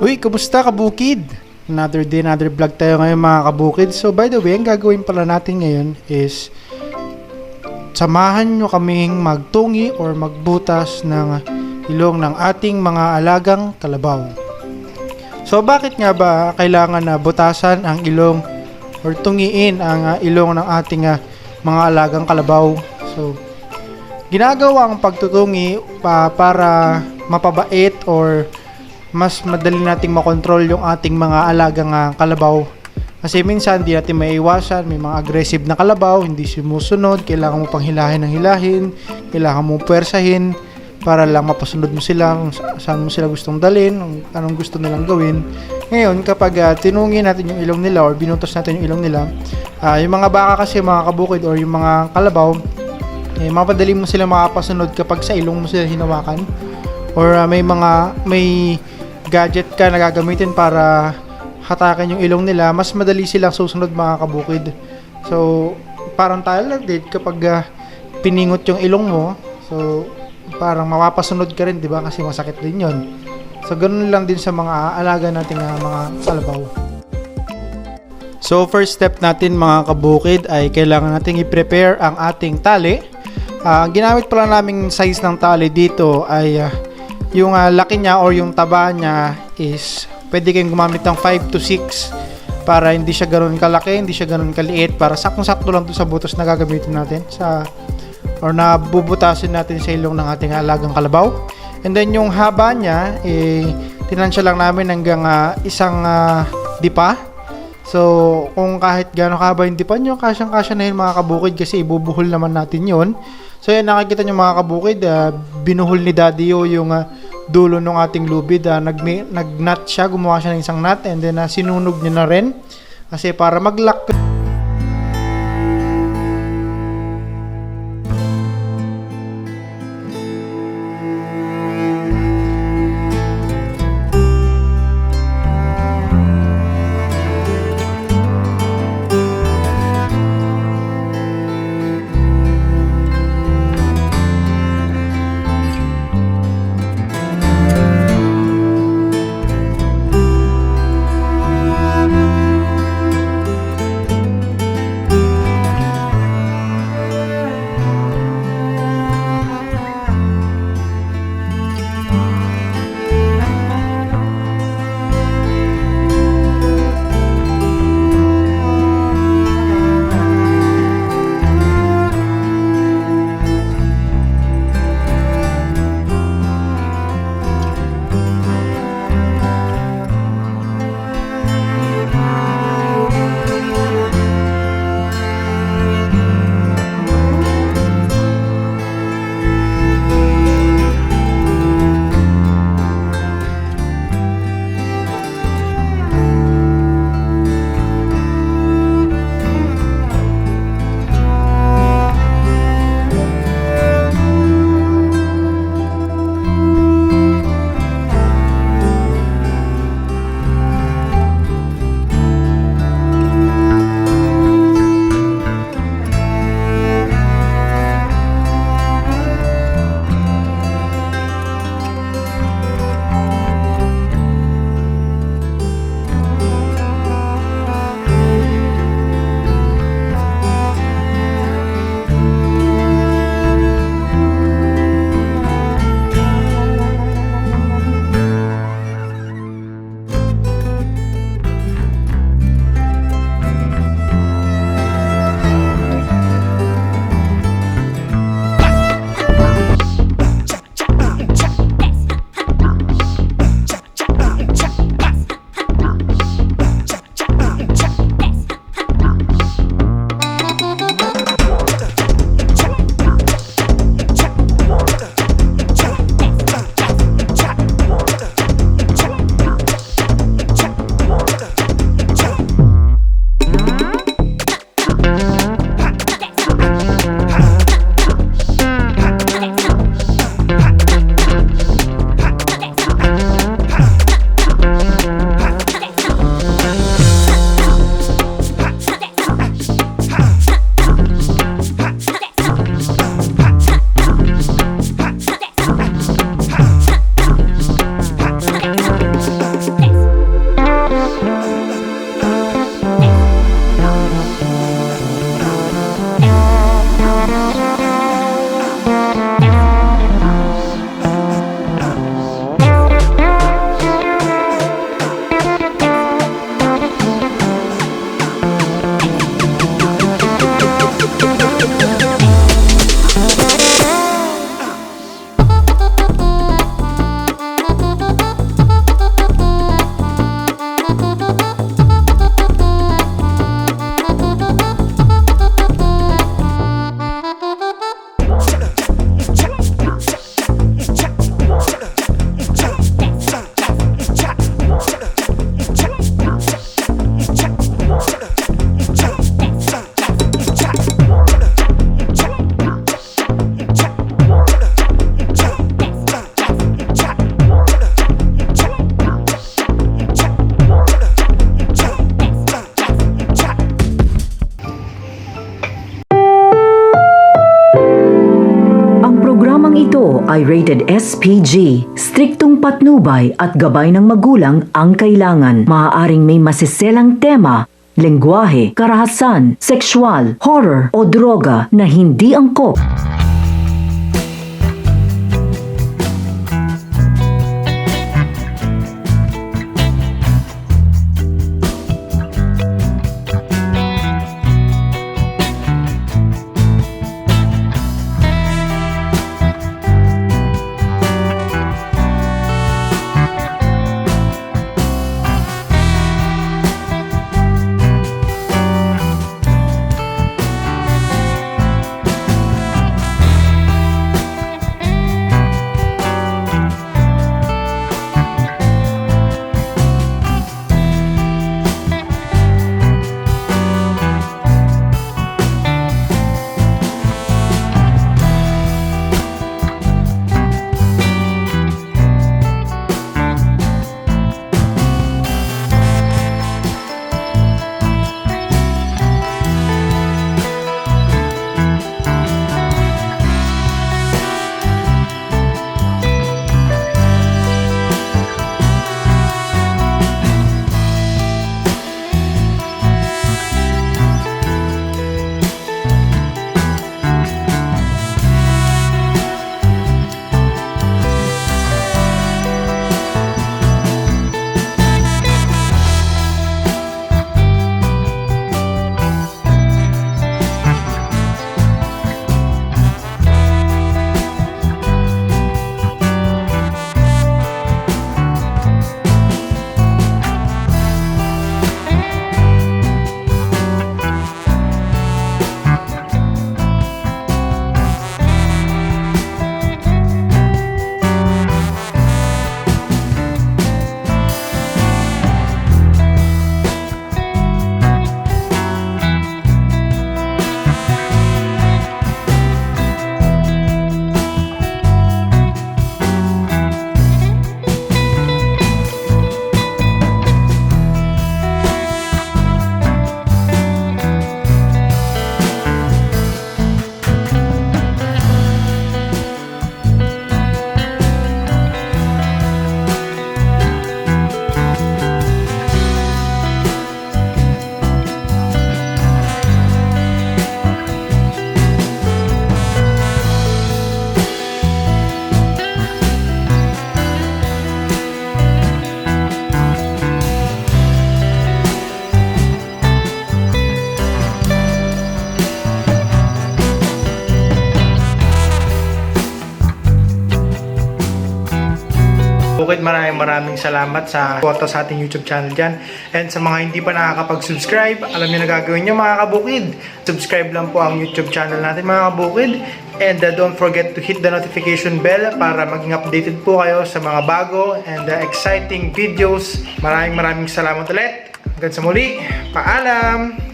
Uy, kumusta kabukid? Another day, another vlog tayo ngayon mga kabukid. So by the way, ang gagawin pala natin ngayon is samahan nyo kaming magtungi or magbutas ng ilong ng ating mga alagang kalabaw. So bakit nga ba kailangan na butasan ang ilong or tungiin ang ah, ilong ng ating ah, mga alagang kalabaw? So ginagawa ang pagtutungi pa para mapabait or mas madali nating makontrol yung ating mga alagang ah, kalabaw. Kasi minsan hindi natin maiiwasan, may mga aggressive na kalabaw, hindi sumusunod, kailangan mo pang hilahin ng hilahin, kailangan mo puwersahin para lang mapasunod mo sila kung sa- saan mo sila gustong dalhin, anong gusto nilang gawin. Ngayon, kapag ah, tinungi natin yung ilong nila or binutos natin yung ilong nila, ah, yung mga baka kasi mga kabukid or yung mga kalabaw, eh, mapadali mo sila makapasunod kapag sa ilong mo sila hinawakan or ah, may mga may gadget ka na gagamitin para hatakin yung ilong nila mas madali silang susunod mga kabukid. So parang tayo din kapag ah, piningot yung ilong mo so parang mapapasunod ka rin di ba? Kasi masakit din yon so ganun lang din sa mga alaga nating ah, mga kalabaw. So first step natin mga kabukid ay kailangan nating i-prepare ang ating tali. Ang ginamit pala naming size ng tali dito ay ah, yung ah, laki niya or yung taba niya is pwede kayong gumamit ng 5 to 6 para hindi siya ganoon kalaki, hindi siya ganoon kaliit para saktong-sakto lang to sa butos na gagamitin natin sa or na bubutasin natin sa ilong ng ating alagang kalabaw. And then yung haba niya eh tinansya lang namin hanggang ah, isang ah, dipa So, kung kahit gaano kahaba yung dipan nyo, kasyang-kasya na yun mga kabukid kasi ibubuhol naman natin yon. So, yan nakikita nyo mga kabukid, ah, binuhol ni Daddy yung ah, dulo ng ating lubid. ah, nag, nag-nut siya, gumawa siya ng isang nut and then ah, sinunog niya na rin. Kasi para mag-lock ay rated SPG. Striktong patnubay at gabay ng magulang ang kailangan. Maaaring may masiselang tema, lengguwahe, karahasan, sexual, horror o droga na hindi angkop. Bukid maraming maraming salamat sa kota sa ating YouTube channel dyan. And sa mga hindi pa nakakapag-subscribe, alam niyo na gagawin niyo mga kabukid. Subscribe lang po ang YouTube channel natin mga kabukid. And uh, don't forget to hit the notification bell para maging updated po kayo sa mga bago and uh, exciting videos. Maraming maraming salamat ulit. Hanggang sa muli, paalam!